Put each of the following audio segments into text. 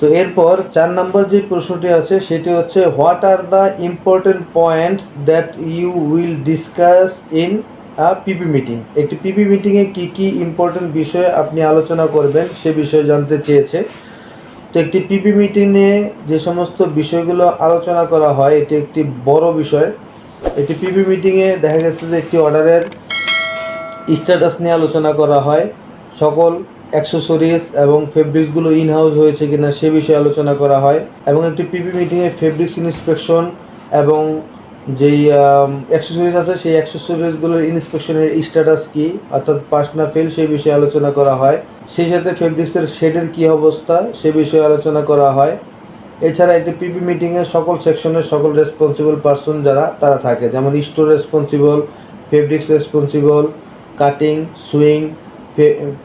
তো এরপর চার নম্বর যে প্রশ্নটি আছে, সেটি হচ্ছে what are the important points that you will discuss in PP meeting একটি পিপি মিটিংয়ে কী কী ইম্পর্টেন্ট বিষয়ে আপনি আলোচনা করবেন, সে বিষয়ে জানতে চেয়েছে। তো একটি পিপি মিটিংয়ে যে সমস্ত বিষয়গুলো আলোচনা করা হয়, এটি একটি বড় বিষয়। একটি পিপি মিটিংয়ে দেখা গেছে যে একটি অর্ডারের স্ট্যাটাস নিয়ে আলোচনা করা হয়। সকল অ্যাক্সেসরিজ এবং ফেব্রিক্সগুলো ইন হাউস হয়েছে কিনা সে বিষয়ে আলোচনা করা হয় এবং একটি পিপি মিটিংয়ে ফেব্রিক্স ইন্সপেকশন এবং যেই অ্যাক্সেসরিজ আছে সেই অ্যাক্সেসরিজগুলোর ইন্সপেকশনের স্ট্যাটাস কী, অর্থাৎ পাস না ফেল সেই বিষয়ে আলোচনা করা হয়। সেই সাথে ফেব্রিক্সের শেডের কী অবস্থা সে বিষয়ে আলোচনা করা হয়। এছাড়া একটি পিপি মিটিংয়ে সকল সেকশনের সকল রেসপন্সিবল পার্সন যারা, তারা থাকে। যেমন store responsible fabrics responsible cutting sewing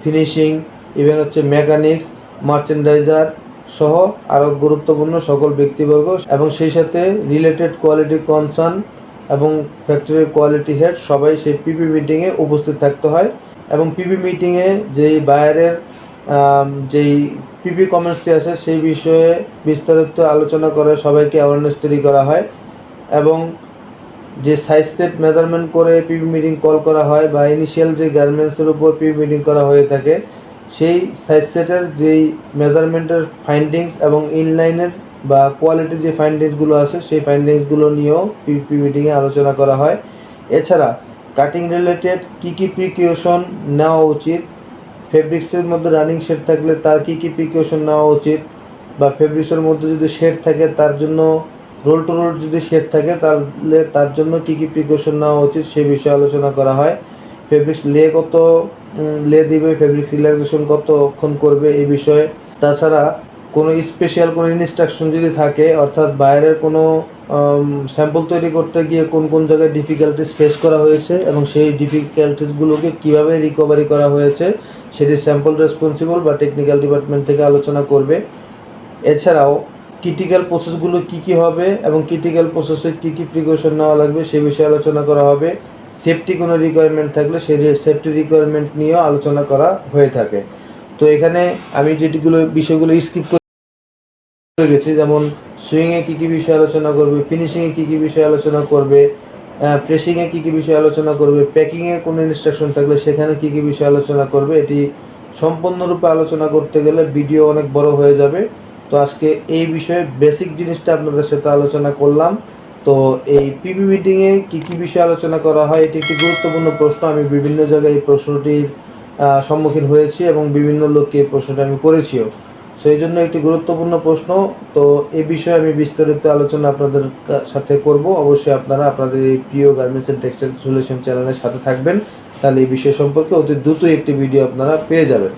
finishing even হচ্ছে মেকানিক্স মার্চেন্ডাইজার সহ আরও গুরুত্বপূর্ণ সকল ব্যক্তিবর্গ এবং সেই সাথে রিলেটেড কোয়ালিটি কনসার্ন এবং ফ্যাক্টরির কোয়ালিটি হেড সবাই সেই পিপি মিটিংয়ে উপস্থিত থাকতে হয় এবং পিপি মিটিংয়ে যেই বায়ারের আম, যেই পিপি কমেন্টসটি আছে সেই বিষয়ে বিস্তারিত আলোচনা করে সবাইকে অ্যাওয়ারনেস তৈরি করা হয় এবং যে সাইজ সেট মেজারমেন্ট করে পিপি মিটিং কল করা হয় বা ইনিশিয়াল যে গার্মেন্টসের উপর পিপি মিটিং করা হয়ে থাকে সেই সাইজ সেটের যেই মেজারমেন্টের ফাইন্ডিংস এবং ইনলাইনের বা কোয়ালিটি যে ফাইন্ডিংসগুলো আছে, সেই ফাইন্ডিংসগুলো নিয়েও পিপি মিটিংয়ে আলোচনা করা হয়। এছাড়া কাটিং রিলেটেড কী কী প্রিকিউশন নেওয়া উচিত? ফেব্রিক্সের মধ্যে রানিং শেড থাকলে তার কী কী প্রিকিউশন নেওয়া উচিত? বা ফেব্রিক্সের মধ্যে যদি শেড থাকে, তার জন্য রোল টু রোল যদি শেড থাকে, তাহলে তার জন্য কী কী প্রিকশন নেওয়া উচিত, সে বিষয়ে আলোচনা করা হয়। ফেব্রিক্স লে কত লে দিবে ফেব্রিক্স রিল্যাক্সেশন কতক্ষণ করবে এই বিষয়ে। তাছাড়া কোনো স্পেশাল কোনো ইনস্ট্রাকশন যদি থাকে, অর্থাৎ বাইরের কোনো স্যাম্পল তৈরি করতে গিয়ে কোন কোন জায়গায় ডিফিকাল্টিস ফেস করা হয়েছে এবং সেই ডিফিকাল্টিসগুলোকে কীভাবে রিকভারি করা হয়েছে, সেটি স্যাম্পল রেসপন্সিবল বা টেকনিক্যাল ডিপার্টমেন্ট থেকে আলোচনা করবে। এছাড়াও ক্রিটিক্যাল প্রসেসগুলো কী কী হবে এবং ক্রিটিক্যাল প্রসেসে কী কী প্রিকশন নেওয়া লাগবে সে বিষয়ে আলোচনা করা হবে। সেফটি কোনো রিকোয়ারমেন্ট থাকলে সেই সেফটি রিকোয়ারমেন্ট নিয়েও আলোচনা করা হয়ে থাকে। তো এখানে আমি যেটিগুলো বিষয়গুলো স্কিপ করে গেছি, যেমন সুইংয়ে কী কী বিষয়ে আলোচনা করবে ফিনিশিংয়ে কী কী বিষয়ে আলোচনা করবে প্রেসিংয়ে কী কী বিষয়ে আলোচনা করবে প্যাকিংয়ে কোনো ইনস্ট্রাকশন থাকলে সেখানে কী কী বিষয়ে আলোচনা করবে, এটি সম্পূর্ণরূপে আলোচনা করতে গেলে ভিডিও অনেক বড় হয়ে যাবে। তো আজকে এই বিষয়ে বেসিক জিনিসটা আপনাদের সাথে আলোচনা করলাম। তো এই পিপি মিটিংয়ে কী কী বিষয়ে আলোচনা করা হয়, এটি একটি গুরুত্বপূর্ণ প্রশ্ন। আমি বিভিন্ন জায়গায় এই প্রশ্নটির সম্মুখীন হয়েছি এবং বিভিন্ন লোককে এই প্রশ্নটা আমি করেছিও। সেই জন্য একটি গুরুত্বপূর্ণ প্রশ্ন। তো এই বিষয়ে আমি বিস্তারিত আলোচনা আপনাদের সাথে করব। অবশ্যই আপনারা আপনাদের এই প্রিয় গার্মেন্টস অ্যান্ড টেক্সটাইল সলিউশন চ্যানেলের সাথে থাকবেন। তাহলে এই বিষয় সম্পর্কে অতি দ্রুতই একটি ভিডিও আপনারা পেয়ে যাবেন।